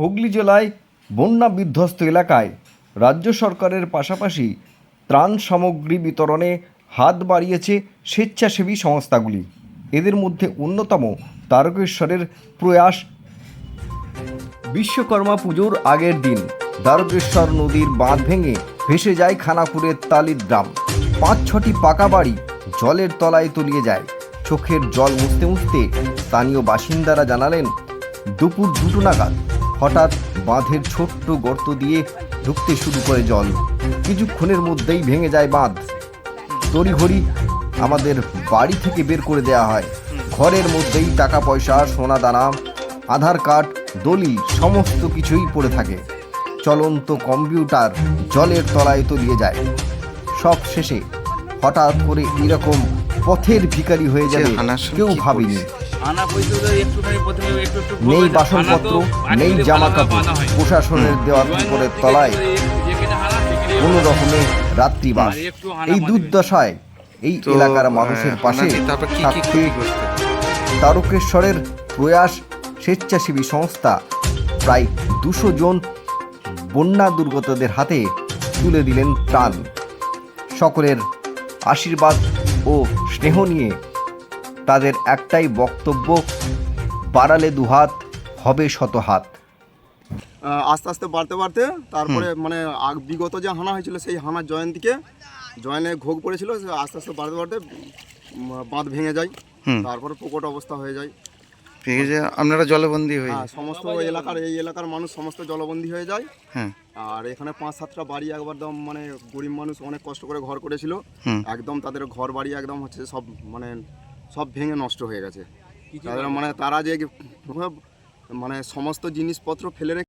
হুগলি জেলায় বন্যা বিধ্বস্ত এলাকায় রাজ্য সরকারের পাশাপাশি ত্রাণ সামগ্রী বিতরণে হাত বাড়িয়েছে স্বেচ্ছাসেবী সংস্থাগুলি। এদের মধ্যে অন্যতম তারকেশ্বরের প্রয়াস। বিশ্বকর্মা পুজোর আগের দিন দ্বারকেশ্বর নদীর বাঁধ ভেঙে ভেসে যায় খানাপুরের তালির গ্রাম। পাঁচ ছটি পাকা বাড়ি জলের তলায় তলিয়ে যায়। চোখের জল মুছতে মুছতে স্থানীয় বাসিন্দারা জানালেন, দুপুর দুটো নাগাদ হঠাৎ বাঁধের ছোট্ট গর্ত দিয়ে ঢুকতে শুরু করে জল। কিছুক্ষণের মধ্যেই ভেঙে যায় বাঁধ। তড়িঘড়ি আমাদের বাড়ি থেকে বের করে দেওয়া হয়। ঘরের মধ্যেই টাকা পয়সা সোনা দানা আধার কার্ড দলিল সমস্ত কিছুই পড়ে থাকে। চলন্ত কম্পিউটার জলের তলায় তলিয়ে যায়। সব শেষে হঠাৎ করে এরকম পথের ভিকারি হয়ে যাবে কেউ ভাবেনি। আনা পয়সা তো একটুখানি প্রথমে একটু একটু নেই বাসনপত্র নেই জামা কাপড় প্রশাসনের দেওয়া জয়েন্ট উপরের তলায় কোনো রকমের রাত্রিবাস। এই দুর্দশায় এই এলাকার মানুষের পাশে থাকতে তারকেশ্বরের প্রয়াস স্বেচ্ছাসেবী সংস্থা। প্রায় দুশো জন বন্যা দুর্গতদের হাতে তুলে দিলেন ত্রাণ। সকলের আশীর্বাদ ও স্নেহ নিয়ে তাদের একটাই বক্তব্য বাড়ালে দুহাত হবে শত হাত। আস্তে আস্তে বাড়তে বাড়তে তারপরে মানে আগ- বিগত যে হানা হয়েছিল সেই হানার জয়ন্তীকে জয়নে ঘোগ পড়েছিল সে আস্তে আস্তে বাড়তে বাড়তে বাঁধ ভেঙে যায় তারপরে প্রকট অবস্থা হয়ে যায়। ভেঙে যায় আপনারা জলবন্দী হয়ে হ্যাঁ সমস্ত এলাকার এই এলাকার মানুষ সমস্ত জলবন্দী হয়ে যায়। হ্যাঁ। আর এখানে পাঁচ সাতটা বাড়ি একবার একদম মানে গরিব মানুষ অনেক কষ্ট করে ঘর করেছিল। একদম তাদের ঘর বাড়ি একদম হচ্ছে সব মানে সব ভেঙে নষ্ট হয়ে গেছে। তাদের মানে তারা যে মানে সমস্ত জিনিসপত্র ফেলে রেখে